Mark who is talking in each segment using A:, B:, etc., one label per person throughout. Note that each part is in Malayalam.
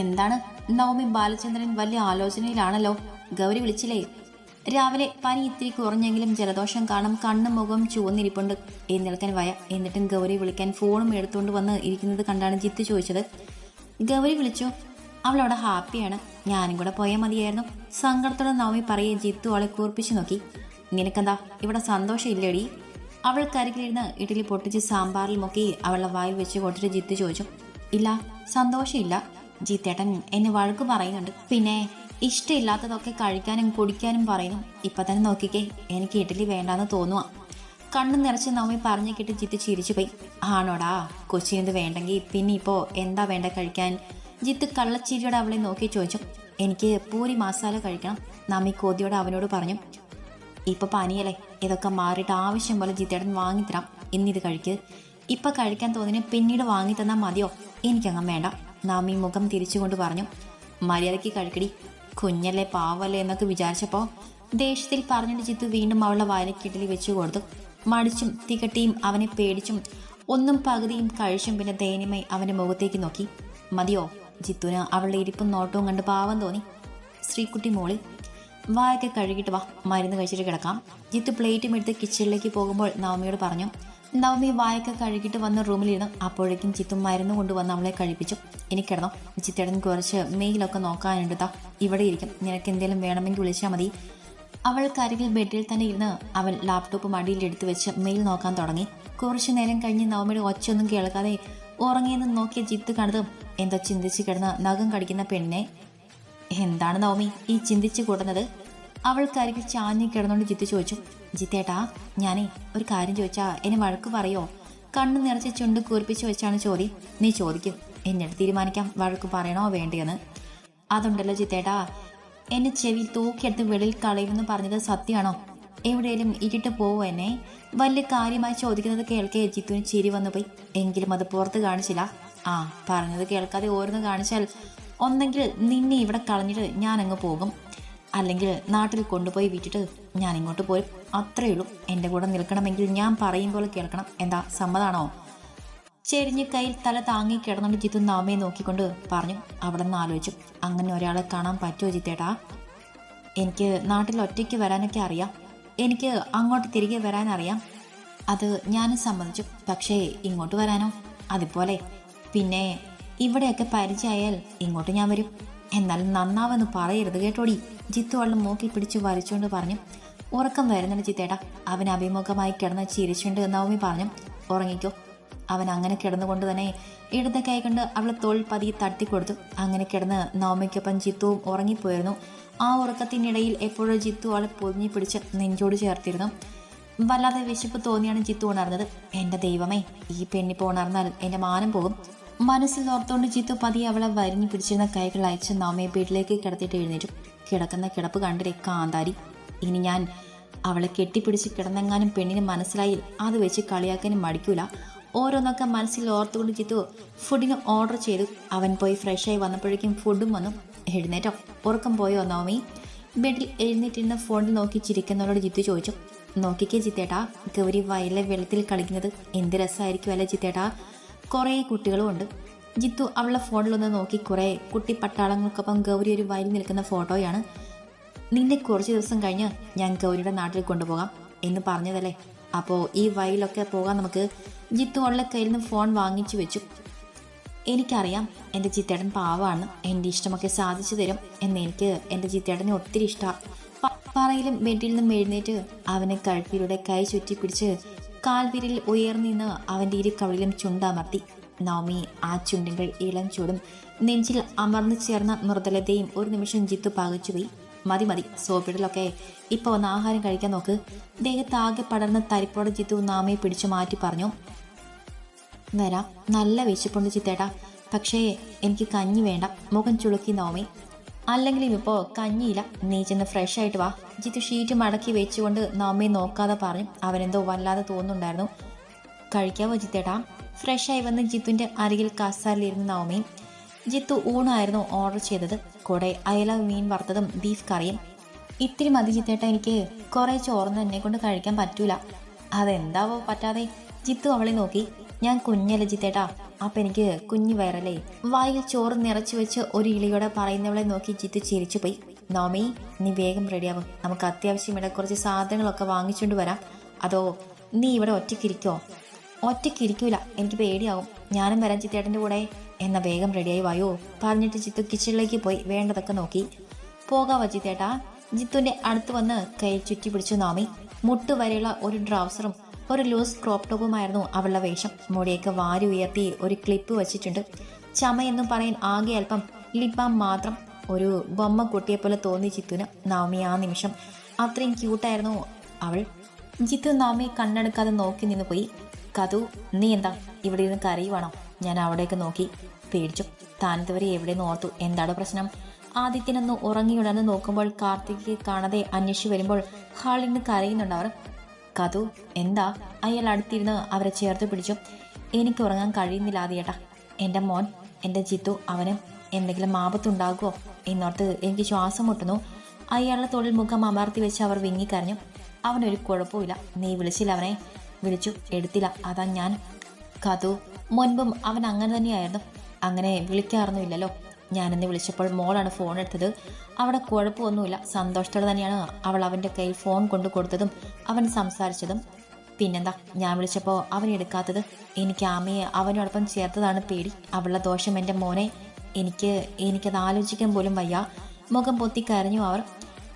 A: എന്താണ്? നവമി ബാലചന്ദ്രൻ വലിയ ആലോചനയിലാണല്ലോ. ഗൗരി വിളിച്ചില്ലേ? രാവിലെ പനി ഇത്തിരി കുറഞ്ഞെങ്കിലും ജലദോഷം കാണും കണ്ണും മുഖം ചുവന്നിരിപ്പുണ്ട്. എഴുന്നേൽക്കാൻ വയ എന്നിട്ടും ഗൗരി വിളിക്കാൻ ഫോണും എടുത്തുകൊണ്ട് വന്ന് ഇരിക്കുന്നത് കണ്ടാണ് ജിത്ത് ചോദിച്ചത്. ഗൗരി വിളിച്ചു. അവളവിടെ ഹാപ്പിയാണ്. ഞാനും കൂടെ പോയാൽ മതിയായിരുന്നു. സങ്കടത്തോടെ നവമി പറയെ ജിത്തു അവളെ കൂർപ്പിച്ചു നോക്കി. നിനക്കെന്താ? ഇവിടെ സന്തോഷം ഇല്ലടി അവൾ കരുകിലിരുന്ന് ഇഡലി പൊട്ടിച്ച് സാമ്പാറിൽ മുക്കി അവളുടെ വായിൽ വെച്ച് കൊട്ടിട്ട് ജിത്ത് ചോദിച്ചു. ഇല്ല സന്തോഷമില്ല. ജിത്തേട്ടൻ എന്നെ വഴക്ക് പറയുന്നുണ്ട്. പിന്നെ ഇഷ്ടമില്ലാത്തതൊക്കെ കഴിക്കാനും കുടിക്കാനും പറയുന്നു. ഇപ്പൊ തന്നെ നോക്കിക്കേ എനിക്ക് ഇഡലി വേണ്ടാന്ന് തോന്നുക കണ്ണു നിറച്ച് നവമി പറഞ്ഞു കേട്ട് ജിത്ത് ചിരിച്ചു പോയി. ആണോടാ കൊച്ചിനെന്ത് വേണ്ടെങ്കിൽ പിന്നെ ഇപ്പോ എന്താ വേണ്ട കഴിക്കാൻ? ജിത്ത് കള്ളച്ചിരിയോടെ അവളെ നോക്കി ചോദിച്ചു. എനിക്ക് പൂരി മസാല കഴിക്കണം നമ്മി കോതിയോട് അവനോട് പറഞ്ഞു. ഇപ്പൊ പനിയല്ലേ ഇതൊക്കെ മാറിയിട്ട് ആവശ്യം പോലെ ജിത്തേടൻ വാങ്ങിത്തരാം. ഇന്നിത് കഴിക്ക്. ഇപ്പൊ കഴിക്കാൻ തോന്നിന് പിന്നീട് വാങ്ങി തന്നാൽ മതിയോ? എനിക്കങ്ങ് വേണ്ട. നാമി മുഖം തിരിച്ചുകൊണ്ട് പറഞ്ഞു മര്യാദയ്ക്ക് കഴിക്കടി കുഞ്ഞല്ലേ പാവല്ലേ എന്നൊക്കെ വിചാരിച്ചപ്പോ ദേഷ്യത്തിൽ പറഞ്ഞിട്ട് ജിത്തു വീണ്ടും അവളുടെ വായനക്കിടലി വെച്ചു കൊടുത്തു. മടിച്ചും തികട്ടിയും അവനെ പേടിച്ചും ഒന്നും പകുതിയും കഴിച്ചും പിന്നെ ദയനീയമായി അവന്റെ മുഖത്തേക്ക് നോക്കി. മതിയോ ജിത്തുന് അവളുടെ ഇരിപ്പും നോട്ടവും കണ്ട് പാവം തോന്നി. ശ്രീകുട്ടി മോളിൽ വായൊക്കെ കഴുകിയിട്ട് വാ മരുന്ന് കഴിച്ചിട്ട് കിടക്കാം. ജിത്തു പ്ലേറ്റും എടുത്ത് കിച്ചണിലേക്ക് പോകുമ്പോൾ നവമിയോട് പറഞ്ഞു നവമി വായൊക്കെ കഴുകിയിട്ട് വന്ന് റൂമിലിരുന്നു അപ്പോഴേക്കും ചിത്തു മരുന്ന് കൊണ്ടുവന്ന് അവളെ കഴിപ്പിച്ചു. ഇനി കിടന്നോ. ചിത്തേടൻ കുറച്ച് മെയിലൊക്കെ നോക്കാനുണ്ട് താ ഇവിടെ ഇരിക്കും. നിനക്ക് എന്തെങ്കിലും വേണമെങ്കിൽ വിളിച്ചാൽ മതി. അവൾ കരികിൽ ബെഡിൽ തന്നെ ഇരുന്ന് അവൻ ലാപ്ടോപ്പ് മടിയിൽ എടുത്തു വെച്ച് മെയിൽ നോക്കാൻ തുടങ്ങി. കുറച്ചു നേരം കഴിഞ്ഞ് നവമിയുടെ ഒച്ചയൊന്നും കേൾക്കാതെ ഉറങ്ങിയെന്ന് നോക്കിയ ജിത്ത് കണ്ടതും എന്തോ ചിന്തിച്ച് കിടന്ന് നഖം കടിക്കുന്ന പെണ്ണിനെ. എന്താണ് നവമി? ഈ ചിന്തിച്ച് കൂടുന്നത് അവൾ കരികിൽ ചാഞ്ഞു കിടന്നുകൊണ്ട് ജിത്ത് ചോദിച്ചു ജിത്തേട്ടാ ഞാനേ ഒരു കാര്യം ചോദിച്ചാ എന്നെ വഴക്ക് പറയോ? കണ്ണു നിറച്ച് ചുണ്ട് കൂർപ്പിച്ച് വെച്ചാണ് ചോദി. നീ ചോദിക്കും എന്നിട്ട് തീരുമാനിക്കാം വഴക്ക് പറയണോ വേണ്ടയെന്ന് അതുണ്ടല്ലോ ജിത്തേട്ടാ എന്നെ ചെവി തൂക്കിയെടുത്ത് വെളിയിൽ കളയുമെന്ന് പറഞ്ഞത് സത്യമാണോ? എവിടെയെങ്കിലും ഇട്ടിട്ട് പോവോ എന്നെ? വലിയ കാര്യമായി ചോദിക്കുന്നത് കേൾക്കേ ജിത്തുവിന് ചിരി വന്നു പോയി. എങ്കിലും അത് പുറത്ത് കാണിച്ചില്ല. ആ പറഞ്ഞത് കേൾക്കാതെ ഓരോന്ന് കാണിച്ചാൽ ഒന്നെങ്കിൽ നിന്നെ ഇവിടെ കളഞ്ഞിട്ട് ഞാൻ അങ്ങ് പോകും. അല്ലെങ്കിൽ നാട്ടിൽ കൊണ്ടുപോയി വിറ്റിട്ട് ഞാൻ ഇങ്ങോട്ട് പോരും അത്രയേ ഉള്ളൂ. എന്റെ കൂടെ നിൽക്കണമെങ്കിൽ ഞാൻ പറയും പോലെ കേൾക്കണം. എന്താ സമ്മതാണോ? ചെരിഞ്ഞ് കയ്യിൽ തല താങ്ങി കിടന്നുകൊണ്ട് ജിത്തു നാമയെ നോക്കിക്കൊണ്ട് പറഞ്ഞു. അവിടെ നിന്ന് ആലോചിച്ചു. അങ്ങനെ ഒരാളെ കാണാൻ പറ്റുമോ ജിത്തേട്ടാ? എനിക്ക് നാട്ടിൽ ഒറ്റയ്ക്ക് വരാനൊക്കെ അറിയാം. എനിക്ക് അങ്ങോട്ട് തിരികെ വരാൻ അറിയാം അത് ഞാനും സമ്മതിച്ചു. പക്ഷേ ഇങ്ങോട്ട് വരാനോ? അതുപോലെ. പിന്നെ ഇവിടെയൊക്കെ പരിചയമായാൽ ഇങ്ങോട്ട് ഞാൻ വരും. എന്നാൽ നന്നാവെന്ന് പറയരുത് കേട്ടോടി. ജിത്തു അവളുടെ മൂക്കിൽ പിടിച്ച് വലിച്ചുകൊണ്ട് പറഞ്ഞു ഉറക്കം വരുന്നുണ്ട് ചിത്തേട്ട അവൻ അഭിമുഖമായി കിടന്ന് ചിരിച്ചുകൊണ്ട് നവമി പറഞ്ഞു. ഉറങ്ങിക്കോ. അവൻ അങ്ങനെ കിടന്നുകൊണ്ട് തന്നെ ഇടത്തെ കൈ കൊണ്ട് അവളെ തോൾ പതിയെ തട്ടിക്കൊടുത്തു അങ്ങനെ കിടന്ന് നവമിക്കൊപ്പം ജിത്തുവും ഉറങ്ങിപ്പോയിരുന്നു. ആ ഉറക്കത്തിനിടയിൽ എപ്പോഴും ജിത്തു അവളെ പൊതിഞ്ഞു പിടിച്ച് നെഞ്ചോട് ചേർത്തിരുന്നു. വല്ലാതെ വിശപ്പ് തോന്നിയാണ് ജിത്തു ഉണർന്നത്. എന്റെ ദൈവമേ ഈ പെണ്ണിപ്പോ ഉണർന്നാൽ എന്റെ മാനം പോകും. മനസ്സിൽ ഓർത്തുകൊണ്ട് ജിത്തു പതിയെ അവളെ വരിഞ്ഞു പിടിച്ചിരുന്ന കൈകൾ അയച്ച് നവമയെ വീട്ടിലേക്ക് കിടത്തിയിട്ട് എഴുന്നേറ്റു. കിടക്കുന്ന കിടപ്പ് കണ്ടിരെ കാന്താരി ഇനി ഞാൻ അവളെ കെട്ടിപ്പിടിച്ച് കിടന്നെങ്ങാനും പെണ്ണിന് മനസ്സിലായി അത് വെച്ച് കളിയാക്കാനും മടിക്കൂല. ഓരോന്നൊക്കെ മനസ്സിൽ ഓർത്തുകൊണ്ട് ചിത്തു ഫുഡിന് ഓർഡർ ചെയ്തു. അവൻ പോയി ഫ്രഷായി വന്നപ്പോഴേക്കും ഫുഡും വന്നു. എഴുന്നേറ്റോ? ഉറക്കം പോയോ നവമി? ബെഡിൽ എഴുന്നേറ്റിരുന്ന ഫോണിൽ നോക്കി ചിരിക്കുന്നവരോട് ജിത്തു ചോദിച്ചു. നോക്കിക്കേ ചിത്തേട്ടാ ഗൗരി വയലിലെ വെള്ളത്തിൽ കളിക്കുന്നത്. എന്ത് രസമായിരിക്കും അല്ലേ ചിത്തേട്ടാ കുറേ കുട്ടികളും ഉണ്ട്. ജിത്തു അവളുടെ ഫോണിലൊന്ന് നോക്കി കുറേ കുട്ടി പട്ടാളങ്ങൾക്കൊപ്പം ഗൗരി ഒരു വയലിൽ നിൽക്കുന്ന ഫോട്ടോയാണ്. നിന്നെ കുറച്ച് ദിവസം കഴിഞ്ഞ് ഞാൻ ഗൗരിയുടെ നാട്ടിൽ കൊണ്ടുപോകാം എന്ന് പറഞ്ഞതല്ലേ? അപ്പോൾ ഈ വയലൊക്കെ പോകാൻ നമുക്ക് ജിത്തു അവളുടെ കയ്യിൽ നിന്ന് ഫോൺ വാങ്ങിച്ചു വെച്ചു. എനിക്കറിയാം എന്റെ ചിത്തേട്ടൻ പാവാണ്. എന്റെ ഇഷ്ടമൊക്കെ സാധിച്ചു തരും എന്ന് എനിക്ക് എന്റെ ചിത്തേട്ടനെ ഒത്തിരി ഇഷ്ടമാണ് പറയിലും ബെഡിൽ നിന്നും എഴുന്നേറ്റ് അവനെ കഴുത്തിലൂടെ കൈ ചുറ്റി പിടിച്ച് കാൽവിരിൽ ഉയർന്നിന്ന് അവന്റെ ഇരു കവളിലും ചുണ്ടമർത്തി. നവമി ആ ചുണ്ടിന്റെ ഇളം ചൂടും നെഞ്ചിൽ അമർന്നു ചേർന്ന മൃദുലതയും ഒരു നിമിഷം ജിത്തു പകച്ചുപോയി മതി മതി സോപ്പിടലൊക്കെ. ഇപ്പോൾ ഒന്ന് ആഹാരം കഴിക്കാൻ നോക്ക്. ദേഹത്താകെ പടർന്ന തരിപ്പോടെ ജിത്തു നാമയെ പിടിച്ചു മാറ്റി പറഞ്ഞു. വരാം നല്ല വിശപ്പുണ്ട് ചിത്തേട്ടാ. പക്ഷേ എനിക്ക് കഞ്ഞി വേണ്ട. മുഖം ചുളുക്കി നോമി. അല്ലെങ്കിലും ഇപ്പോൾ കഞ്ഞിയില്ല. നീ ചെന്ന് ഫ്രഷ് ആയിട്ട് വാ. ജിത്തു ഷീറ്റ് മടക്കി വെച്ചുകൊണ്ട് നോമയെ നോക്കാതെ പറഞ്ഞു. അവനെന്തോ വല്ലാതെ തോന്നുന്നുണ്ടായിരുന്നു. കഴിക്കാവോ ജിത്തേട്ടാ? ഫ്രഷായി വന്ന് ജിത്തുവിന്റെ അരികിൽ കസാലിലിരുന്ന നവമി ജിത്തു ഊണായിരുന്നു ഓർഡർ ചെയ്തത്. കൂടെ അയല മീൻ വറുത്തതും ബീഫ് കറിയും. ഇത്തിരി മതി ജിത്തേട്ട എനിക്ക് കുറേ ചോർന്ന് എന്നെ കൊണ്ട് കഴിക്കാൻ പറ്റൂല. അതെന്താവോ പറ്റാതെ ജിത്തു അവളെ നോക്കി. ഞാൻ കുഞ്ഞല്ല ജിത്തേട്ടാ അപ്പം എനിക്ക് കുഞ്ഞു വയറല്ലേ? വായിൽ ചോറ് നിറച്ചു വെച്ച് ഒരു ഇളിയോടെ പറയുന്നവളെ നോക്കി ജിത്തു ചിരിച്ചു പോയി നോമി നീ വേഗം റെഡിയാവും. നമുക്ക് അത്യാവശ്യം ഇവിടെ കുറച്ച് സാധനങ്ങളൊക്കെ വാങ്ങിച്ചുകൊണ്ട് വരാം. അതോ നീ ഇവിടെ ഒറ്റയ്ക്കിരിക്കോ? ഒറ്റയ്ക്കിരിക്കൂല. എനിക്ക് പേടിയാവും. ഞാനും വരാൻ ചിത്തേട്ടന്റെ കൂടെ. എന്ന വേഗം റെഡിയായി വായോ. പറഞ്ഞിട്ട് ചിത്തു കിച്ചണിലേക്ക് പോയി വേണ്ടതൊക്കെ നോക്കി. പോകാവോ ചിത്തേട്ടാ? ജിത്തുവിന്റെ അടുത്ത് വന്ന് കൈ ചുറ്റി പിടിച്ചു നോമി. മുട്ട് വരെയുള്ള ഒരു ട്രൗസറും ഒരു ലൂസ് ക്രോപ്പ് ടോപ്പുമായിരുന്നു അവളുടെ വേഷം. മുടിയൊക്കെ വാരി ഉയർത്തി ഒരു ക്ലിപ്പ് വെച്ചിട്ടുണ്ട്. ചമയെന്നും പറയാൻ ആകെ അല്പം ലിപ്പാം മാത്രം ഒരു ബൊമ്മ കുട്ടിയെ പോലെ തോന്നി ജിത്തുവിന് നവമി ആ നിമിഷം. അത്രയും ക്യൂട്ടായിരുന്നു അവൾ. ജിത്തു നവമി കണ്ണെടുക്കാതെ നോക്കി നിന്ന് പോയി. കതു നീ എന്താ? ഇവിടെ ഇരുന്ന് കരയുവാണോ? ഞാൻ അവിടേക്ക് നോക്കി. പേടിച്ചു. താനത്തവരെ എവിടെ നിന്ന് ഓർത്തു. എന്താണ് പ്രശ്നം? ആദിത്യനൊന്ന് ഉറങ്ങിയുടന്ന് നോക്കുമ്പോൾ കാർത്തിക് കാണാതെ അന്വേഷിച്ചു വരുമ്പോൾ ഹാളിൽ നിന്ന് കരയുന്നുണ്ട് അവർ. കതു എന്താ? അയാൾ അടുത്തിരുന്ന് അവരെ ചേർത്ത് പിടിച്ചു. എനിക്ക് ഉറങ്ങാൻ കഴിയുന്നില്ല ആദ്യേട്ടാ. എന്റെ മോൻ എന്റെ ജിത്തു അവന് എന്തെങ്കിലും ആപത്തുണ്ടാകുമോ എന്നോർത്ത് എനിക്ക് ശ്വാസം മുട്ടുന്നു. അയാളുടെ തൊഴിൽ മുഖം അമർത്തി വെച്ച് അവർ വിങ്ങിക്കരഞ്ഞു അവനൊരു കുഴപ്പമില്ല നീ വിളിച്ചില്ല അവനെ. വിളിച്ചു. എടുത്തില്ല. അതാ ഞാൻ. കഥു മുൻപും അവൻ അങ്ങനെ തന്നെയായിരുന്നു. അങ്ങനെ വിളിക്കാറൊന്നുമില്ലല്ലോ. ഞാനെന്ന് വിളിച്ചപ്പോൾ മോളാണ് ഫോൺ എടുത്തത്. അവിടെ കുഴപ്പമൊന്നുമില്ല. സന്തോഷത്തോടെ തന്നെയാണ് അവൾ അവന്റെ കയ്യിൽ ഫോൺ കൊണ്ടു കൊടുത്തതും അവൻ സംസാരിച്ചതും. പിന്നെന്താ? ഞാൻ വിളിച്ചപ്പോൾ അവൻ എടുക്കാത്തത്. എനിക്ക് ആമയെ അവനോടൊപ്പം ചേർത്തതാണ് പേടി. അവളുടെ ദോഷം എന്റെ മോനെ. എനിക്ക് എനിക്കത് ആലോചിക്കാൻ പോലും വയ്യ. മുഖം പൊത്തി കരഞ്ഞു അവർ.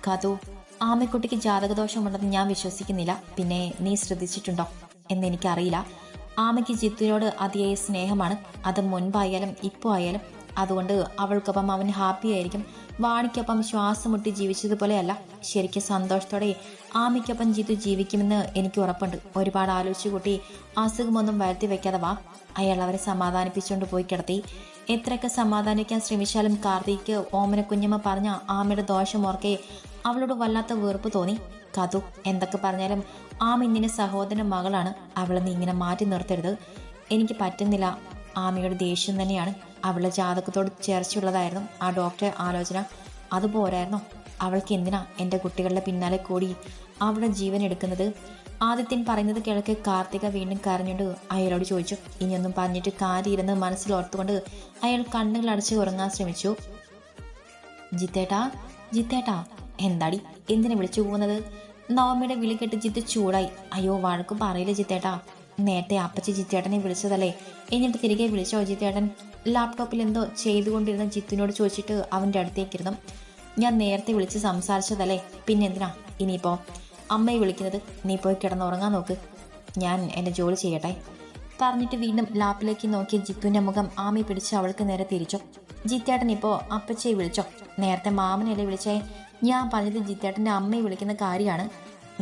A: കതു. ആമക്കുട്ടിക്ക് ജാതകദോഷമുണ്ടെന്ന് ഞാൻ വിശ്വസിക്കുന്നില്ല. പിന്നെ നീ ശ്രദ്ധിച്ചിട്ടുണ്ടോ? എന്ന് എനിക്കറിയില്ല. ആമയ്ക്ക് ജിത്തുവിനോട് അതിയായ സ്നേഹമാണ്. അത് മുൻപായാലും ഇപ്പോൾ ആയാലും. അതുകൊണ്ട് അവൾക്കൊപ്പം അവൻ ഹാപ്പി ആയിരിക്കും. വാണിക്കൊപ്പം ശ്വാസം മുട്ടി ജീവിച്ചതുപോലെയല്ല. ശരിക്കും സന്തോഷത്തോടെ ആമയ്ക്കൊപ്പം ജിത്തു ജീവിക്കുമെന്ന് എനിക്ക് ഉറപ്പുണ്ട്. ഒരുപാട് ആലോചിച്ചു കൂട്ടി അസുഖമൊന്നും വരുത്തി വെക്കാതെ വാ. അയാൾ അവരെ സമാധാനിപ്പിച്ചുകൊണ്ട് പോയി കിടത്തി. എത്രയൊക്കെ സമാധാനിക്കാൻ ശ്രമിച്ചാലും കാർത്തിക്ക് ഓമന കുഞ്ഞമ്മ പറഞ്ഞ ആമയുടെ ദോഷം ഓർക്കെ അവളോട് വല്ലാത്ത വെറുപ്പ് തോന്നി. കഥു എന്തൊക്കെ പറഞ്ഞാലും ആമ സഹോദരൻ മകളാണ്. അവളെ നീ ഇങ്ങനെ മാറ്റി നിർത്തരുത്. എനിക്ക് പറ്റുന്നില്ല. ആമയുടെ ദേഷ്യം തന്നെയാണ്. അവളെ ജാതകത്തോട് ചേർച്ചയുള്ളതായിരുന്നു ആ ഡോക്ടറെ ആലോചന. അതുപോരായിരുന്നു അവൾക്ക് എന്തിനാ എന്റെ കുട്ടികളുടെ പിന്നാലെ കൂടി അവളുടെ ജീവൻ എടുക്കുന്നത്? ആദിത്യൻ പറയുന്നത് കിഴക്ക് കാർത്തിക വീണ്ടും കരഞ്ഞുകൊണ്ട് അയാളോട് ചോദിച്ചു ഇനിയൊന്നും പറഞ്ഞിട്ട് കാര്യമില്ലെന്ന് മനസ്സിലോർത്തുകൊണ്ട് അയാൾ കണ്ണുകൾ അടച്ച് ഉറങ്ങാൻ ശ്രമിച്ചു. ജിത്തേട്ടാ ജിത്തേട്ടാ എന്താടി എന്തിനെ വിളിച്ചു പോകുന്നത്? നവമിയുടെ വിളി കെട്ട് ജിത്ത് ചൂടായി. അയ്യോ വഴക്കും പറയില്ല ജിത്തേട്ടാ? നേരത്തെ അപ്പച്ചി ജിത്തേട്ടനെ വിളിച്ചതല്ലേ? എന്നിട്ട് തിരികെ വിളിച്ചോ ജിത്തേട്ടൻ? ലാപ്ടോപ്പിൽ എന്തോ ചെയ്തുകൊണ്ടിരുന്ന ജിത്തിനോട് ചോദിച്ചിട്ട് അവന്റെ അടുത്തേക്കിരുന്നു. ഞാൻ നേരത്തെ വിളിച്ച് സംസാരിച്ചതല്ലേ പിന്നെന്തിനാ? ഇനിയിപ്പോ അമ്മയെ വിളിക്കുന്നത് നീ പോയി കിടന്നുറങ്ങാൻ നോക്ക്. ഞാൻ എന്റെ ജോലി ചെയ്യട്ടെ. പറഞ്ഞിട്ട് വീണ്ടും ലാപ്പിലേക്ക് നോക്കിയ ജിത്തുവിന്റെ മുഖം ആമി പിടിച്ച് അവൾക്ക് നേരെ തിരിച്ചു. ജിത്തേട്ടൻ ഇപ്പോൾ അപ്പച്ചയെ വിളിച്ചോ? നേരത്തെ മാമനല്ലേ വിളിച്ചേ? ഞാൻ പറഞ്ഞത് ജിത്തേട്ടന്റെ അമ്മയെ വിളിക്കുന്ന കാര്യമാണ്.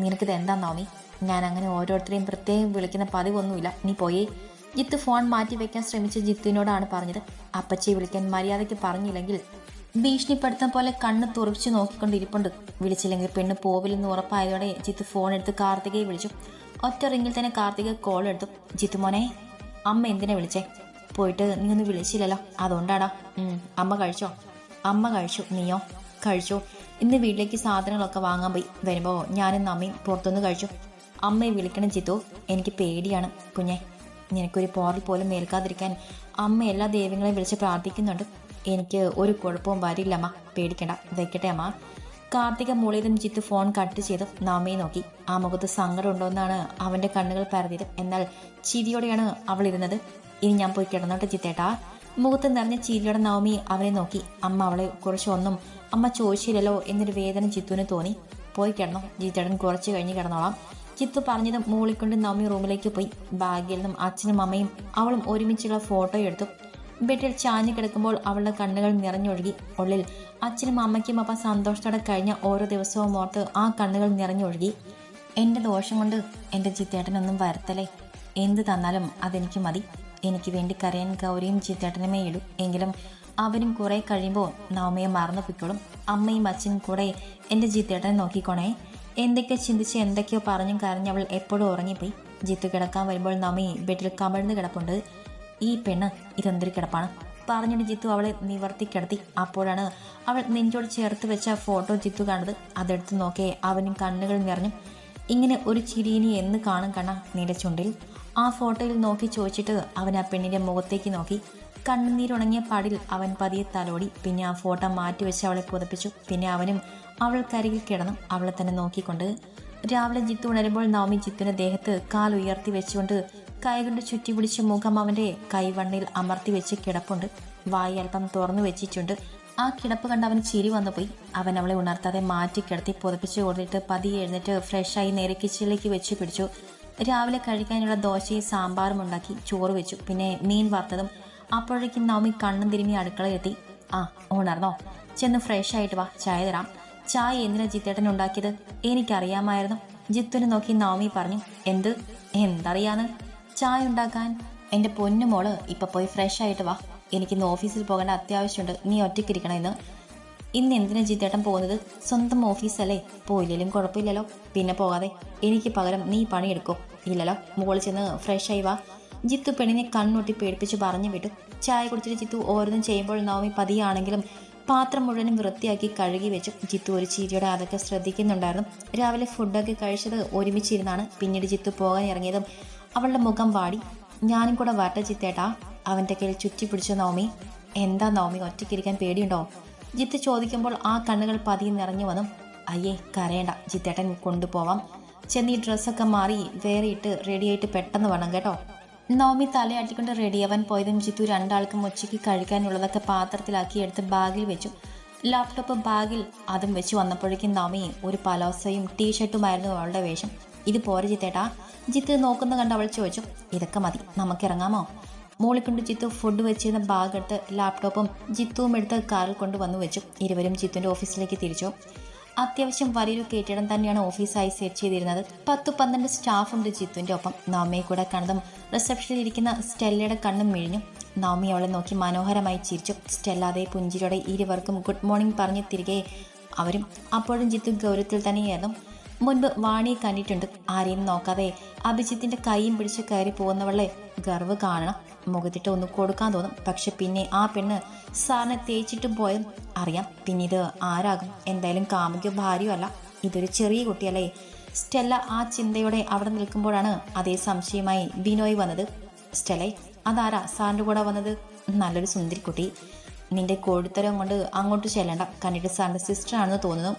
A: നിനക്കിത് എന്താ നോമി ഞാൻ അങ്ങനെ ഓരോരുത്തരെയും പ്രത്യേകം വിളിക്കുന്ന പതിവൊന്നുമില്ല. നീ പോയേ. ജിത്ത് ഫോൺ മാറ്റി വെക്കാൻ ശ്രമിച്ച ജിത്തുവിനോടാണ് പറഞ്ഞത്. അപ്പച്ചയെ വിളിക്കാൻ മര്യാദയ്ക്ക് പറഞ്ഞില്ലെങ്കിൽ ഭീഷണിപ്പെടുത്തുന്ന പോലെ കണ്ണ് തുറപ്പിച്ച് നോക്കിക്കൊണ്ടിരിപ്പുണ്ട് വിളിച്ചില്ലെങ്കിൽ പെണ്ണ് പോവില്ലെന്ന് ഉറപ്പായതോടെ ജിത്ത് ഫോൺ എടുത്ത് കാർത്തികയെ വിളിച്ചു. ഒറ്റ റിങ്ങിൽ തന്നെ കാർത്തിക കോൾ എടുത്തു. ജിത്തു മോനെ അമ്മ എന്തിനാ വിളിച്ചേ? പോയിട്ട് നീ ഒന്നും വിളിച്ചില്ലല്ലോ. അതുകൊണ്ടാടാ. അമ്മ കഴിച്ചോ? അമ്മ കഴിച്ചു. നീയോ? കഴിച്ചു. ഇന്ന് വീട്ടിലേക്ക് സാധനങ്ങളൊക്കെ വാങ്ങാൻ പോയി. വരുമ്പോൾ ഞാനും അമ്മയും പുറത്തുനിന്ന് കഴിച്ചു. അമ്മയെ വിളിക്കണം ജിത്തു. എനിക്ക് പേടിയാണ് കുഞ്ഞെ. നിനക്കൊരു പോറൽ പോലും ഏൽക്കാതിരിക്കാൻ അമ്മ എല്ലാ ദൈവങ്ങളെയും വിളിച്ച് പ്രാർത്ഥിക്കുന്നുണ്ട്. എനിക്ക് ഒരു കുഴപ്പവും വരില്ല അമ്മ. പേടിക്കണ്ട. വെക്കട്ടെ അമ്മ. കാർത്തിക മൂളിയതും ജിത്ത് ഫോൺ കട്ട് ചെയ്ത് നവമയെ നോക്കി. ആ മുഖത്ത് സങ്കടമുണ്ടോ എന്നാണ് അവന്റെ കണ്ണുകൾ പരതിയത് എന്നാൽ ചിരിയോടെയാണ് അവൾ ഇരുന്നത്. ഇനി ഞാൻ പോയി കിടന്നോട്ടെ ചിത്തേട്ടാ. മുഖത്ത് നിറഞ്ഞ ചിരിയോടെ നവമി അവനെ നോക്കി. അമ്മ അവളെ കുറച്ചൊന്നും അമ്മ ചോദിച്ചില്ലല്ലോ എന്നൊരു വേദന ജിത്തുവിന് തോന്നി. പോയി കിടന്നു ജിത്തേട്ടൻ കുറച്ച് കഴിഞ്ഞ് കിടന്നോളാം. ചിത്തു പറഞ്ഞത് മൂളിക്കൊണ്ട് നവമി റൂമിലേക്ക് പോയി. ബാഗിൽ നിന്നും അച്ഛനും അമ്മയും അവളും ഒരുമിച്ചുള്ള ഫോട്ടോ എടുത്തു. ബെഡിൽ ചാഞ്ഞു കിടക്കുമ്പോൾ അവളുടെ കണ്ണുകൾ നിറഞ്ഞൊഴുകി ഉള്ളിൽ. അച്ഛനും അമ്മയ്ക്കും അപ്പം സന്തോഷത്തോടെ കഴിഞ്ഞ ഓരോ ദിവസവും ഓർത്ത് ആ കണ്ണുകൾ നിറഞ്ഞൊഴുകി. എന്റെ ദോഷം കൊണ്ട് എന്റെ ചിത്തേട്ടനൊന്നും വരുത്തലേ എന്ത് തന്നാലും അതെനിക്ക് മതി. എനിക്ക് വേണ്ടി കരയാൻ ഗൗരിയും ചിത്തേട്ടനുമേ ഇടൂ എങ്കിലും അവരും കുറെ കഴിയുമ്പോൾ നവമയെ മറന്നു പൊയ്ക്കോളും. അമ്മയും അച്ഛനും കൂടെ എന്റെ ജിത്തേട്ടനെ നോക്കിക്കോണേ. എന്തൊക്കെ ചിന്തിച്ച് എന്തൊക്കെയോ പറഞ്ഞും കരഞ്ഞ് അവൾ എപ്പോഴും ഉറങ്ങിപ്പോയി. ജിത്തു കിടക്കാൻ വരുമ്പോൾ നവമി ബെഡിൽ കമിഴ്ന്ന് കിടപ്പുണ്ട്. ഈ പെണ്ണ് ഇതെന്തൊരു കിടപ്പാണ്? പറഞ്ഞിട്ട് ജിത്തു അവളെ നിവർത്തി കിടത്തി. അപ്പോഴാണ് അവൾ നെഞ്ചോട് ചേർത്ത് വെച്ച ഫോട്ടോ ജിത്തു കണ്ടത്. അതെടുത്ത് നോക്കേ അവനും കണ്ണുകൾ നിറഞ്ഞു. ഇങ്ങനെ ഒരു ചിരിയിനി എന്ന് കാണും കണ്ണ നിന്റെ ചുണ്ടിൽ. ആ ഫോട്ടോയിൽ നോക്കി ചോദിച്ചിട്ട് അവൻ ആ പെണ്ണിന്റെ മുഖത്തേക്ക് നോക്കി. കണ്ണുനീരുണങ്ങിയ പാടിൽ അവൻ പതിയെ തലോടി. പിന്നെ ആ ഫോട്ടോ മാറ്റി വെച്ച് അവളെ പുതപ്പിച്ചു. പിന്നെ അവനും അവൾക്കരികിൽ കിടന്നു. അവളെ തന്നെ നോക്കിക്കൊണ്ട് രാവിലെ ജിത്തു ഉണരുമ്പോൾ നവമി ജിത്തുവിന്റെ ദേഹത്ത് കാൽ ഉയർത്തി വെച്ചുകൊണ്ട് കൈകൊണ്ട് ചുറ്റി പിടിച്ച മുഖം അവന്റെ കൈവണ്ണയിൽ അമർത്തി വെച്ച് കിടപ്പുണ്ട്. വായി അല്പം തുറന്നു വെച്ചിട്ടുണ്ട്. ആ കിടപ്പ് കണ്ട് അവൻ ചിരി വന്നുപോയി. അവൻ അവളെ ഉണർത്താതെ മാറ്റി കിടത്തി പുതപ്പിച്ച് കൊടുത്തിട്ട് പതിയെ എഴുന്നേറ്റ് ഫ്രഷായി നേരെ കിച്ചണിലേക്ക് വെച്ച് പിടിച്ചു. രാവിലെ കഴിക്കാനുള്ള ദോശയും സാമ്പാറും ഉണ്ടാക്കി ചോറ് വെച്ചു. പിന്നെ മീൻ വറുത്തതും. അപ്പോഴേക്കും നവമി കണ്ണും തിരുമി അടുക്കളയിലെത്തി ആ ഉണർന്നോ? ചെന്ന് ഫ്രഷ് ആയിട്ട് വാ. ചായ തരാം. ചായ എന്തിനാ ജിത്തേട്ടൻ ഉണ്ടാക്കിയത്? എനിക്കറിയാമായിരുന്നു. ജിത്തുനെ നോക്കി നവമി പറഞ്ഞു എന്ത്? എന്തറിയാന്ന്? ചായ ഉണ്ടാക്കാൻ? എന്റെ പൊന്നു മോൾ ഇപ്പൊ പോയി ഫ്രഷ് ആയിട്ട് വാ. എനിക്കിന്ന് ഓഫീസിൽ പോകേണ്ട അത്യാവശ്യമുണ്ട്. നീ ഒറ്റയ്ക്കിരിക്കണം ഇന്ന് എന്തിനാ ജിത്തേട്ടൻ പോകുന്നത്? സ്വന്തം ഓഫീസല്ലേ? പോയില്ലേലും കുഴപ്പമില്ലല്ലോ. പിന്നെ പോകാതെ. എനിക്ക് പകരം നീ പണിയെടുക്കോ. ഇല്ലല്ലോ മുകളിൽ ചെന്ന് ഫ്രഷ് ആയി വാ. ജിത്തു പെണ്ണിനെ കണ്ണൊട്ടി പേടിപ്പിച്ച് പറഞ്ഞു വിട്ടു. ചായ കുടിച്ചിട്ട് ജിത്തു ഓരോന്നും ചെയ്യുമ്പോൾ നവമി പതിയാണെങ്കിലും പാത്രം മുഴുവനും വൃത്തിയാക്കി കഴുകി വെച്ച് ജിത്തു ഒരു ചിരിയോടെ അതൊക്കെ ശ്രദ്ധിക്കുന്നുണ്ടായിരുന്നു. രാവിലെ ഫുഡൊക്കെ കഴിച്ചത് ഒരുമിച്ചിരുന്നാണ് പിന്നീട് ജിത്തു പോകാൻ ഇറങ്ങിയതും. അവളുടെ മുഖം വാടി. ഞാനും കൂടെ വരട്ട ചിത്തേട്ടാ അവന്റെ കയ്യിൽ ചുറ്റി പിടിച്ച നോമി എന്താ നോമി ഒറ്റയ്ക്കിരിക്കാൻ പേടിയുണ്ടോ? ജിത്ത് ചോദിക്കുമ്പോൾ ആ കണ്ണുകൾ പതിയെ നിറഞ്ഞു വന്നു. അയ്യേ കരയണ്ട. ജിത്തേട്ടൻ കൊണ്ടുപോവാം. ചെന്നീ ഡ്രസ്സൊക്കെ മാറി വേറെ ഇട്ട് റെഡിയായിട്ട് പെട്ടെന്ന് വേണം കേട്ടോ. നവമി തലയാട്ടിക്കൊണ്ട് റെഡിയാവാൻ പോയതും ജിത്തു രണ്ടാൾക്കും ഉച്ചയ്ക്ക് കഴിക്കാനുള്ളതൊക്കെ പാത്രത്തിലാക്കി എടുത്ത് ബാഗിൽ വെച്ചു. ലാപ്ടോപ്പ് ബാഗിൽ അതും വെച്ച് വന്നപ്പോഴേക്കും നോമി ഒരു പലോസയും ടീഷർട്ടുമായിരുന്നു അവളുടെ വേഷം. ഇത് പോരെ ജിത്തേട്ടാ. ജിത്ത് നോക്കുന്ന കണ്ട് അവൾ ചോദിച്ചു ഇതൊക്കെ മതി നമുക്ക് ഇറങ്ങാമോ മോളിക്കൊണ്ട് ജിത്തു ഫുഡ് വെച്ചിരുന്ന ബാഗ് എടുത്ത് ലാപ്ടോപ്പും ജിത്തുവും എടുത്ത് കാറിൽ കൊണ്ടുവന്നു വെച്ചു. ഇരുവരും ജിത്തുവിന്റെ ഓഫീസിലേക്ക് തിരിച്ചു. അത്യാവശ്യം വലിയൊരു കെട്ടിടം തന്നെയാണ് ഓഫീസായി സെറ്റ് ചെയ്തിരുന്നത്. പത്ത് പന്ത്രണ്ട് സ്റ്റാഫ് ഉണ്ട് ജിത്തുവിന്റെ ഒപ്പം. നവമിയെ കൂടെ കണ്ടതും റിസപ്ഷനിൽ ഇരിക്കുന്ന സ്റ്റെല്ലയുടെ കണ്ണും മിഴിഞ്ഞു. നവമി അവളെ നോക്കി മനോഹരമായി ചിരിച്ചു. സ്റ്റെല്ലാതെ പുഞ്ചിരിയോടെ ഇരുവർക്കും ഗുഡ് മോർണിംഗ് പറഞ്ഞ് തിരികെ അവരും അപ്പോഴും ജിത്തു ഗൗരവത്തിൽ തന്നെയായിരുന്നു. മുൻപ് വാണിയെ കണ്ടിട്ടുണ്ട്. ആരെയും നോക്കാതെ അഭിജിത്തിന്റെ കൈയും പിടിച്ച് കയറി പോകുന്നവളെ ഗർവ് കാണണം. മുഖത്തിട്ട് ഒന്ന് കൊടുക്കാൻ തോന്നും. പക്ഷെ പിന്നെ ആ പെണ്ണ് സാറിനെ തേച്ചിട്ട് പോയതും അറിയാം. പിന്നെ ഇത് ആരാകും? എന്തായാലും കാമുകയോ ഭാര്യയോ അല്ല ഇതൊരു ചെറിയ കുട്ടിയല്ലേ? സ്റ്റെല്ല ആ ചിന്തയോടെ അവിടെ നിൽക്കുമ്പോഴാണ് അതേ സംശയമായി ബിനോയ് വന്നത്. സ്റ്റെലെ അതാരാ സാറിന്റെ കൂടെ വന്നത്? നല്ലൊരു സുന്ദരി കുട്ടി. നിന്റെ കോഴിത്തരം കൊണ്ട് അങ്ങോട്ട് ചെല്ലണ്ട. കണ്ടിട്ട് സാറിന്റെ സിസ്റ്റർ ആണെന്ന് തോന്നുന്നു.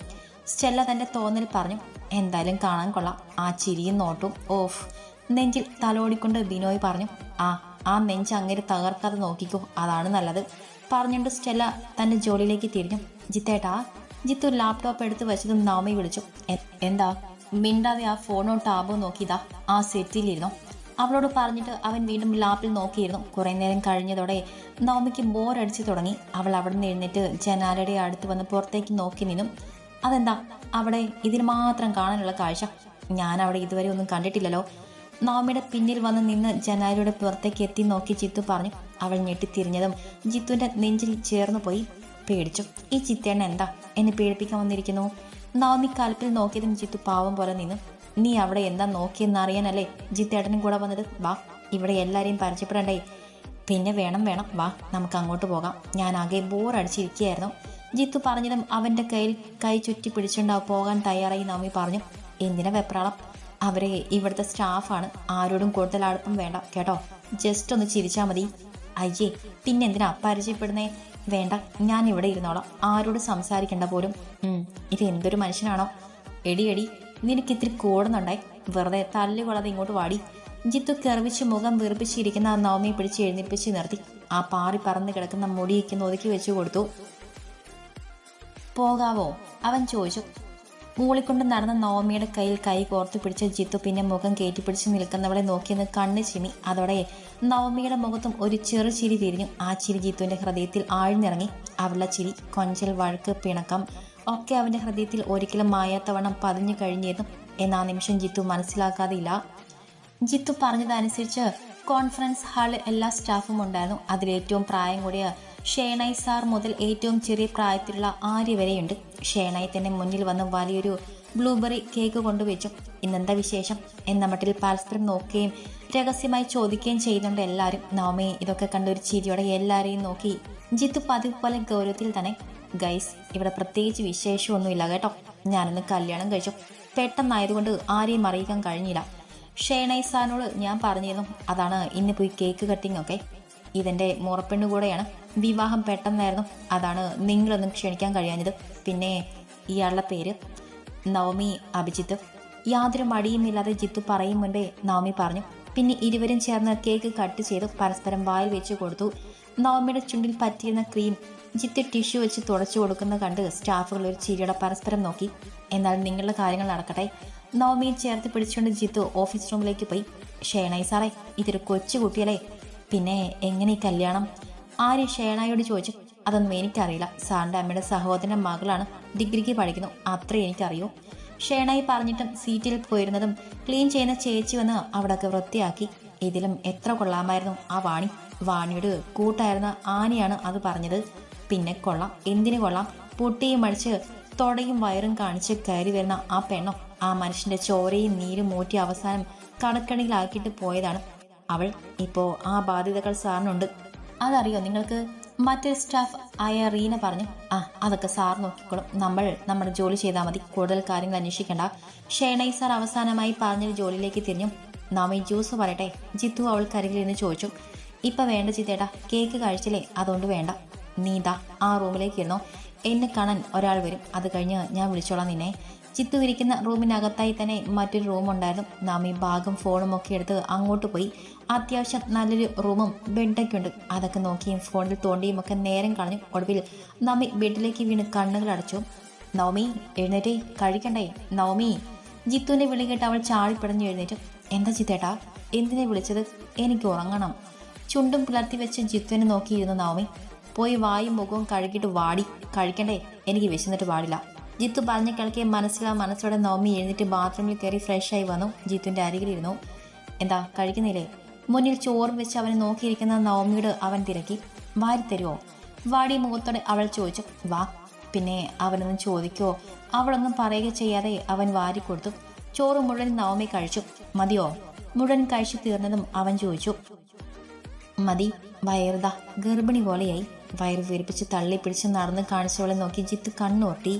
A: സ്റ്റെല്ല തന്റെ തോന്നൽ പറഞ്ഞു. എന്തായാലും കാണാൻ കൊള്ളാം. ആ ചിരിയും നോട്ടും ഓഫ് നെഞ്ചിൽ തലോടിക്കൊണ്ട് ബിനോയ് പറഞ്ഞു. ആ ആ നെഞ്ച് അങ്ങനെ തകർക്കാതെ നോക്കിക്കോ. അതാണ് നല്ലത്. പറഞ്ഞുകൊണ്ട് സ്റ്റെല്ല തന്റെ ജോലിയിലേക്ക് തിരിഞ്ഞു. ജിത്തേട്ടാ ജിത്തു ലാപ്ടോപ്പ് എടുത്ത് വെച്ചതും നവമി വിളിച്ചു. എന്താ? മിണ്ടാതെ ആ ഫോണോ ടാബോ നോക്കിയതാ. ആ സെറ്റിലിരുന്നു. അവളോട് പറഞ്ഞിട്ട് അവൻ വീണ്ടും ലാപ്പിൽ നോക്കിയിരുന്നു. കുറേ നേരം കഴിഞ്ഞതോടെ നവമിക്ക് ബോറടിച്ചു തുടങ്ങി. അവൾ അവിടെ നിന്ന് എഴുന്നേറ്റ് ജനാലയുടെ അടുത്ത് വന്ന് പുറത്തേക്ക് നോക്കി നിന്നും. അതെന്താ? അവിടെ ഇതിന് മാത്രം കാണാനുള്ള കാഴ്ച. ഞാൻ അവിടെ ഇതുവരെ ഒന്നും കണ്ടിട്ടില്ലല്ലോ. നവമിയുടെ പിന്നിൽ വന്ന് നിന്ന് ജനാലയുടെ പുറത്തേക്ക് എത്തി നോക്കി ജിത്തു പറഞ്ഞു. അവൾ ഞെട്ടിത്തിരിഞ്ഞതും ജിത്തുവിന്റെ നെഞ്ചിൽ ചേർന്നു പോയി. പേടിച്ചു. ഈ ചിത്തേണ്ണ എന്താ? എന്നെ പേടിപ്പിക്കാൻ വന്നിരിക്കുന്നു. നവമി കൽപ്പിൽ നോക്കിയതും ജിത്തു പാവം പോലെ നിന്നു. നീ അവിടെ എന്താ നോക്കിയെന്ന് അറിയാനല്ലേ ജിത്തേട്ടനും കൂടെ വന്നത്? വാ ഇവിടെ എല്ലാരെയും പരിചയപ്പെടണ്ടേ. പിന്നെ വേണം വേണം. വാ നമുക്ക് അങ്ങോട്ട് പോകാം. ഞാൻ ആകെ ബോറടിച്ചിരിക്കുകയായിരുന്നു. ജിത്തു പറഞ്ഞതും അവന്റെ കയ്യിൽ കൈ ചുറ്റി പിടിച്ചുണ്ടാവും പോകാൻ തയ്യാറായി നവമി പറഞ്ഞു. എന്തിനാ വെപ്രാളം? അവരെ ഇവിടുത്തെ സ്റ്റാഫാണ് ആരോടും കൂടുതൽ അടുപ്പം വേണ്ട. കേട്ടോ? ജസ്റ്റ് ഒന്ന് ചിരിച്ചാൽ മതി. അയ്യേ പിന്നെ എന്തിനാ പരിചയപ്പെടുന്നേ? വേണ്ട ഞാൻ ഇവിടെ ഇരുന്നോളാം. ആരോട് സംസാരിക്കേണ്ട പോലും. ഇത് എന്തൊരു മനുഷ്യനാണോ? എടി എടി നിനക്ക് ഇത്തിരി കൂടുന്നുണ്ടേ. വെറുതെ തല്ലുകൊള്ളാതെ ഇങ്ങോട്ട് വാടി. ജിത്തു കെറിവിച്ച് മുഖം വീർപ്പിച്ചിരിക്കുന്ന ആ നവമിയെ പിടിച്ച് എഴുന്നേൽപ്പിച്ച് നിർത്തി. ആ പാറി പറന്ന് കിടക്കുന്ന മുടിയൊക്കെ ഒതുക്കി വെച്ചു കൊടുത്തു. പോകാവോ? അവൻ ചോദിച്ചു. മൂളിക്കൊണ്ട് നടന്ന നവമിയുടെ കയ്യിൽ കൈ കോർത്തു പിടിച്ച ജിത്തു പിന്നെ മുഖം കയറ്റിപ്പിടിച്ച് നിൽക്കുന്നവളെ നോക്കിയെന്ന് കണ്ണ് ചിമി. അതോടെ നവമിയുടെ മുഖത്തും ഒരു ചെറു ചിരി തിരിഞ്ഞു. ആ ചിരി ജിത്തുവിന്റെ ഹൃദയത്തിൽ ആഴ്ന്നിറങ്ങി. അവളുടെ ചിരി കൊഞ്ചൽ വഴക്ക് പിണക്കം ഒക്കെ അവന്റെ ഹൃദയത്തിൽ ഒരിക്കലും മായാത്തവണ്ണം പതിഞ്ഞു കഴിഞ്ഞിരുന്നു. എന്നാ നിമിഷം ജിത്തു മനസ്സിലാക്കാതെയില്ല. ജിത്തു പറഞ്ഞതനുസരിച്ച് കോൺഫറൻസ് ഹാളിൽ എല്ലാ സ്റ്റാഫും ഉണ്ടായിരുന്നു. അതിലേറ്റവും പ്രായം കൂടിയ ഷേണായി സാർ മുതൽ ഏറ്റവും ചെറിയ പ്രായത്തിലുള്ള ആര്യ വരെയുണ്ട്. ഷേണായി തന്നെ മുന്നിൽ വന്ന് വലിയൊരു ബ്ലൂബെറി കേക്ക് കൊണ്ടുവച്ചു. ഇന്നെന്താ വിശേഷം? എന്ന മട്ടിൽ പരസ്പരം നോക്കുകയും രഹസ്യമായി ചോദിക്കുകയും ചെയ്യുന്നുണ്ട് എല്ലാവരും. നവമി ഇതൊക്കെ കണ്ട ഒരു ചിരിയോടെ എല്ലാവരെയും നോക്കി. ജിത്തു പതിവ് പോലെ ഗൗരവത്തിൽ തന്നെ ഗൈസ് ഇവിടെ പ്രത്യേകിച്ച് വിശേഷമൊന്നുമില്ല കേട്ടോ. ഞാനൊന്ന് കല്യാണം കഴിച്ചു. പെട്ടെന്നായതുകൊണ്ട് ആരെയും അറിയിക്കാൻ കഴിഞ്ഞില്ല. ഷേണൈ സാറിനോട് ഞാൻ പറഞ്ഞിരുന്നു. അതാണ് ഇന്ന് പോയി കേക്ക് കട്ടിംഗ് ഒക്കെ ഇതെന്റെ മുറപ്പെണ്ണു കൂടെയാണ് വിവാഹം പെട്ടെന്നായിരുന്നു. അതാണ് നിങ്ങളൊന്നും ക്ഷണിക്കാൻ കഴിയാഞ്ഞത്. പിന്നെ ഇയാളുടെ പേര് നവമി അഭിജിത്ത്. യാതൊരു മടിയുമില്ലാതെ ജിത്തു പറയും മുൻപേ നവമി പറഞ്ഞു. പിന്നെ ഇരുവരും ചേർന്ന് കേക്ക് കട്ട് ചെയ്ത് പരസ്പരം വായിൽ വെച്ച് കൊടുത്തു. നവമിയുടെ ചുണ്ടിൽ പറ്റിയിരുന്ന ക്രീം ജിത്ത് ടിഷ്യൂ വെച്ച് തുടച്ചു കൊടുക്കുന്ന കണ്ട് സ്റ്റാഫുകൾ ഒരു ചിരിയുടെ പരസ്പരം നോക്കി. എന്നാൽ നിങ്ങളുടെ കാര്യങ്ങൾ നടക്കട്ടെ നവമിയെ ചേർത്ത് പിടിച്ചുകൊണ്ട് ജിത്തു ഓഫീസ് റൂമിലേക്ക് പോയി. ഷേണായി സാറേ ഇതൊരു കൊച്ചു കുട്ടിയല്ലേ. പിന്നെ എങ്ങനെ കല്യാണം? ആര്യ ഷേണായോട് ചോദിച്ചു? അതൊന്നും എനിക്കറിയില്ല. സാറിന്റെ അമ്മയുടെ സഹോദരന്റെ മകളാണ് ഡിഗ്രിക്ക് പഠിക്കുന്നു. അത്രേ എനിക്കറിയൂ. ഷേണായി പറഞ്ഞിട്ടും സീറ്റിൽ പോയിരുന്നതും ക്ലീൻ ചെയ്യുന്ന ചേച്ചി വന്ന് അവിടെയൊക്കെ വൃത്തിയാക്കി. ഇതിലും എത്ര കൊള്ളാമായിരുന്നു ആ വാണി. വാണിയുടെ കൂട്ടായിരുന്ന ആനയാണ് അത് പറഞ്ഞത്. പിന്നെ കൊള്ളാം. എന്തിനു കൊള്ളാം? പൊട്ടിയും അടിച്ച് തൊടയും വയറും കാണിച്ച് കയറി വരുന്ന ആ പെണ്ണോ? ആ മനുഷ്യന്റെ ചോരയും നീരും മൂറ്റി അവസാനം കണക്കണിയിലാക്കിയിട്ട് പോയതാണ്. അവൾ ഇപ്പോൾ ആ ബാധ്യതകൾ സാറിനുണ്ട്. അതറിയോ? നിങ്ങൾക്ക് മറ്റൊരു സ്റ്റാഫ് ആയ റീന പറഞ്ഞു ആ അതൊക്കെ സാർ നോക്കിക്കോളും. നമ്മൾ നമ്മുടെ ജോലി ചെയ്താൽ മതി. കൂടുതൽ കാര്യങ്ങൾ അന്വേഷിക്കേണ്ട. ഷേണൈ സാർ അവസാനമായി പറഞ്ഞൊരു ജോലിയിലേക്ക് തിരിഞ്ഞു. നാം ഈ ജ്യൂസ് പറയട്ടെ. ജിത്തു അവൾക്കരികിൽ നിന്ന് ചോദിച്ചു. ഇപ്പം വേണ്ട ജിത്തേട്ടാ കേക്ക് കഴിച്ചില്ലേ? അതുകൊണ്ട് വേണ്ട. നീതാ ആ റൂമിലേക്ക് ഇരുന്നോ. എന്നെ കാണാൻ ഒരാൾ വരും. അത് കഴിഞ്ഞ് ഞാൻ വിളിച്ചോളാം നിന്നെ. ചിത്തു ഇരിക്കുന്ന റൂമിനകത്തായി തന്നെ മറ്റൊരു റൂം ഉണ്ടായിരുന്നു. നാം ഈ ബാഗും ഫോണും ഒക്കെ എടുത്ത് അങ്ങോട്ട് പോയി. അത്യാവശ്യം നല്ലൊരു റൂമും ബെഡൊക്കെ ഉണ്ട്. അതൊക്കെ നോക്കിയും ഫോണിൽ തോണ്ടിയും ഒക്കെ നേരം കളഞ്ഞു ഒടുവിൽ നമ്മി ബെഡിലേക്ക് വീണ് കണ്ണുകൾ അടച്ചു. നവമി എഴുന്നേറ്റേ. കഴിക്കണ്ടേ? നവമി. ജിത്തുവിനെ വിളി കേട്ട് അവൾ ചാടിപ്പിടഞ്ഞു എഴുന്നേറ്റു. എന്താ ചിത്തേട്ടാ? എന്തിനെ വിളിച്ചത്? എനിക്ക് ഉറങ്ങണം. ചുണ്ടും പുലർത്തി വെച്ച് ജിത്തുവിനെ നോക്കിയിരുന്നു നവമി. പോയി വായും മുഖവും കഴുകിയിട്ട് വാടി. കഴിക്കണ്ടേ? എനിക്ക് വിശന്നിട്ട് പാടില്ല. ജിത്തു പറഞ്ഞ കിളക്കിയ മനസ്സിലാ. മനസ്സോടെ നോമി എഴുന്നേറ്റ് ബാത്റൂമിൽ കയറി ഫ്രഷായി വന്നു. ജിത്തുവിന്റെ അരികിലിരുന്നു എന്താ കഴിക്കുന്നില്ലേ? മുന്നിൽ ചോറും വെച്ച് അവനെ നോക്കിയിരിക്കുന്ന നവമിയോട് അവൻ തിരക്കി. വാരി തരുമോ വാടി മുഖത്തോടെ അവൾ ചോദിച്ചു. വാ. പിന്നെ അവനൊന്നും ചോദിക്കോ അവളൊന്നും പറയുക ചെയ്യാതെ അവൻ വാരി കൊടുത്തു. ചോറ് മുഴുവൻ നവമി കഴിച്ചു. മതിയോ? മുഴുവൻ കഴിച്ചു തീർന്നതും അവൻ ചോദിച്ചു. മതി വയറുതാ. ഗർഭിണി പോലെയായി. വയറ് തള്ളി പിടിച്ച് നടന്ന് കാണിച്ചവളെ നോക്കി ജിത്ത് കണ്ണോട്ടി